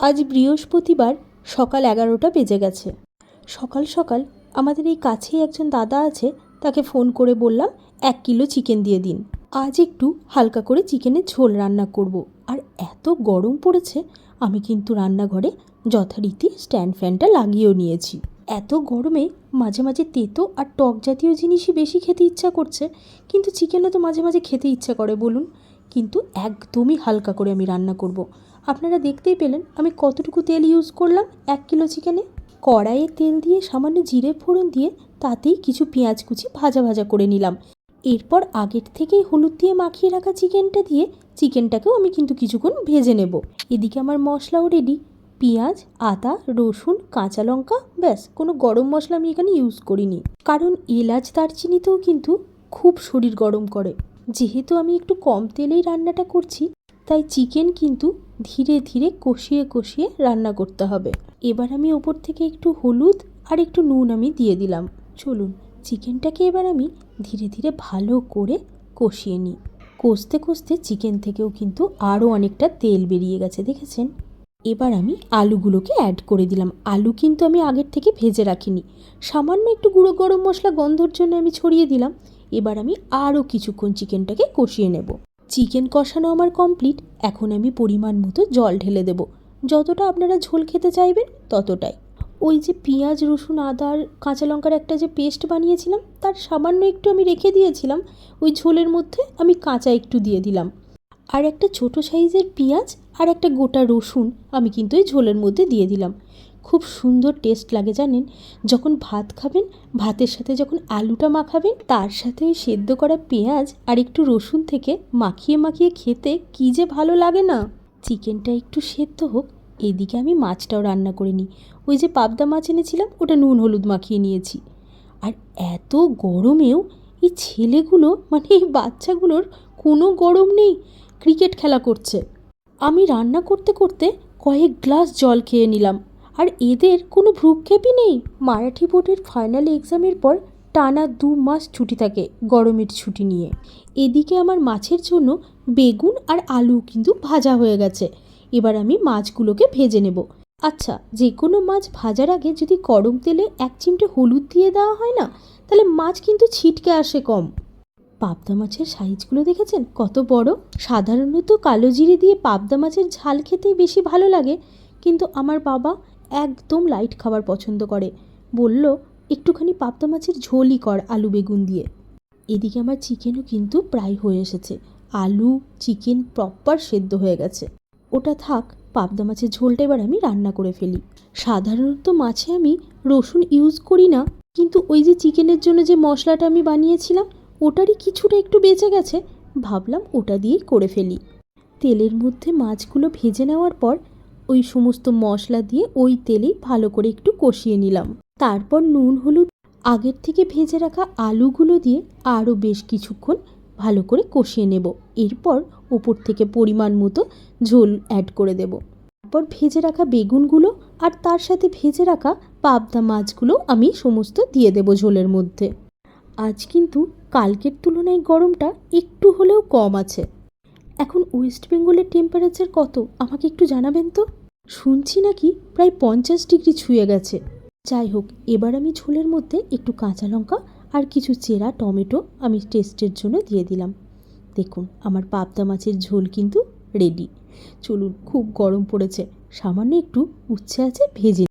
আজ বৃহস্পতিবার সকাল এগারোটা বেজে গেছে সকাল সকাল আমাদের এই কাছেই একজন দাদা আছে, তাকে ফোন করে বললাম, এক কিলো চিকেন দিয়ে দিন আজ একটু হালকা করে চিকেনের ঝোল রান্না করব। আর এত গরম পড়েছে, আমি কিন্তু রান্নাঘরে যথারীতি স্ট্যান্ড ফ্যানটা লাগিয়েও নিয়েছি এত গরমে মাঝে মাঝে তেতো আর টক জাতীয় জিনিসই বেশি খেতে ইচ্ছা করছে, কিন্তু চিকেনও তো মাঝে মাঝে খেতে ইচ্ছা করে বলুন কিন্তু একদমই হালকা করে আমি রান্না করব। আপনারা দেখতেই পেলেন আমি কতটুকু তেল ইউজ করলাম, এক কিলো চিকেনে কড়াইয়ে তেল দিয়ে সামান্য জিরে ফোড়ন দিয়ে তাতেই কিছু পেঁয়াজ কুচি ভাজা ভাজা করে নিলাম। এরপর আগের থেকেই হলুদ দিয়ে মাখিয়ে রাখা চিকেনটা দিয়ে চিকেনটাকেও আমি কিন্তু কিছুক্ষণ ভেজে নেব। এদিকে আমার মশলাও রেডি পেঁয়াজ, আদা, রসুন, কাঁচা লঙ্কা, ব্যাস, কোনো গরম মশলা আমি এখানে ইউজ করিনি। কারণ এলাচ, দারচিনিতেও কিন্তু খুব শরীর গরম করে। যেহেতু আমি একটু কম তেলেই রান্নাটা করছি, তাই চিকেন কিন্তু ধীরে ধীরে কষিয়ে কষিয়ে রান্না করতে হবে। এবার আমি ওপর থেকে একটু হলুদ আর একটু নুন আমি দিয়ে দিলাম। চলুন, চিকেনটাকে এবার আমি ধীরে ধীরে ভালো করে কষিয়ে নিই। কষতে কষতে চিকেন থেকেও কিন্তু আরও অনেকটা তেল বেরিয়ে গেছে, দেখেছেন? এবার আমি আলুগুলোকে অ্যাড করে দিলাম। আলু কিন্তু আমি আগের থেকে ভেজে রাখিনি। সামান্য একটু গুঁড়ো গরম মশলা গন্ধর জন্য আমি ছড়িয়ে দিলাম। এবার আমি আরও কিছুক্ষণ চিকেনটাকে কষিয়ে নেব। চিকেন কষানো আমার কমপ্লিট এখন আমি পরিমাণ মতো জল ঢেলে দেব। যতটা আপনারা ঝোল খেতে চাইবেন, ততটাই। ওই যে পেঁয়াজ, রসুন, আদা আর কাঁচা লঙ্কার একটা যে পেস্ট বানিয়েছিলাম, তার সামান্য একটু আমি রেখে দিয়েছিলাম, ওই ঝোলের মধ্যে আমি কাঁচা একটু দিয়ে দিলাম। আর একটা ছোট সাইজের পেঁয়াজ আর একটা গোটা রসুন আমি কিন্তু এই ঝোলের মধ্যে দিয়ে দিলাম। খুব সুন্দর টেস্ট লাগে জানেন? যখন ভাত খাবেন, ভাতের সাথে যখন আলুটা মাখাবেন, তার সাথে ওই সেদ্ধ করা পেঁয়াজ আর একটু রসুন থেকে মাখিয়ে মাখিয়ে খেতে কী যে ভালো লাগে না। চিকেনটা একটু সেদ্ধ হোক, এদিকে আমি মাছটাও রান্না করে নিই। ওই যে পাবদা মাছ এনেছিলাম, ওটা নুন হলুদ মাখিয়ে নিয়েছি। আর এত গরমেও এই ছেলেগুলো মানে এই বাচ্চাগুলোর কোনো গরম নেই, ক্রিকেট খেলা করছে। আমি রান্না করতে করতে কয়েক গ্লাস জল খেয়ে নিলাম। আর এদের কোনো ভ্রুক্ষেপই নেই। মারাঠি বোর্ডের ফাইনাল এক্সামের পর টানা দু মাস ছুটি থাকে গরমের ছুটি নিয়ে। এদিকে আমার মাছের জন্য বেগুন আর আলু কিন্তু ভাজা হয়ে গেছে। এবার আমি মাছগুলোকে ভেজে নেব। আচ্ছা যে কোনো মাছ ভাজার আগে যদি গরম তেলে এক চিমটে হলুদ দিয়ে দেওয়া হয় না, তাহলে মাছ কিন্তু ছিটকে আসে কম। পাবদা মাছের সাইজগুলো দেখেছেন? কত বড়? সাধারণত কালো জিরে দিয়ে পাবদা মাছের ঝাল খেতেই বেশি ভালো লাগে। কিন্তু আমার বাবা একদম লাইট খাবার পছন্দ করে। বলল, একটুখানি পাবদা মাছের ঝোলই কর আলু বেগুন দিয়ে। এদিকে আমার চিকেনও কিন্তু প্রায় হয়ে এসেছে। আলু, চিকেন প্রপার সেদ্ধ হয়ে গেছে। ওটা থাক, পাবদা মাছের ঝোলটা এবার আমি রান্না করে ফেলি। সাধারণত মাছে আমি রসুন ইউজ করি না, কিন্তু ওই যে চিকেনের জন্য যে মশলাটা আমি বানিয়েছিলাম, ওটারই কিছুটা একটু বেঁচে গেছে। ভাবলাম ওটা দিয়েই করে ফেলি। তেলের মধ্যে মাছগুলো ভেজে নেওয়ার পর ওই সমস্ত মশলা দিয়ে ওই তেলেই ভালো করে একটু কষিয়ে নিলাম। তারপর নুন, হলুদ, আগের থেকে ভেজে রাখা আলুগুলো দিয়ে আরও বেশ কিছুক্ষণ ভালো করে কষিয়ে নেব। এরপর ওপর থেকে পরিমাণ মতো ঝোল অ্যাড করে দেব। তারপর ভেজে রাখা বেগুনগুলো আর তার সাথে ভেজে রাখা পাবদা মাছগুলো আমি সমস্ত দিয়ে দেব ঝোলের মধ্যে। আজ কিন্তু কালকের তুলনায় গরমটা একটু হলেও কম আছে। এখন ওয়েস্ট বেঙ্গলের টেম্পারেচার কত? আমাকে একটু জানাবেন তো? শুনছি নাকি প্রায় পঞ্চাশ ডিগ্রি ছুঁয়ে গেছে। যাই হোক, এবার আমি ঝোলের মধ্যে একটু কাঁচা লঙ্কা আর কিছু চেরা টমেটো আমি টেস্টের জন্য দিয়ে দিলাম। দেখুন, আমার পাবদা মাছের ঝোল কিন্তু রেডি চলুন, খুব গরম পড়েছে। সামান্য একটু উচ্ছে আছে, ভেজে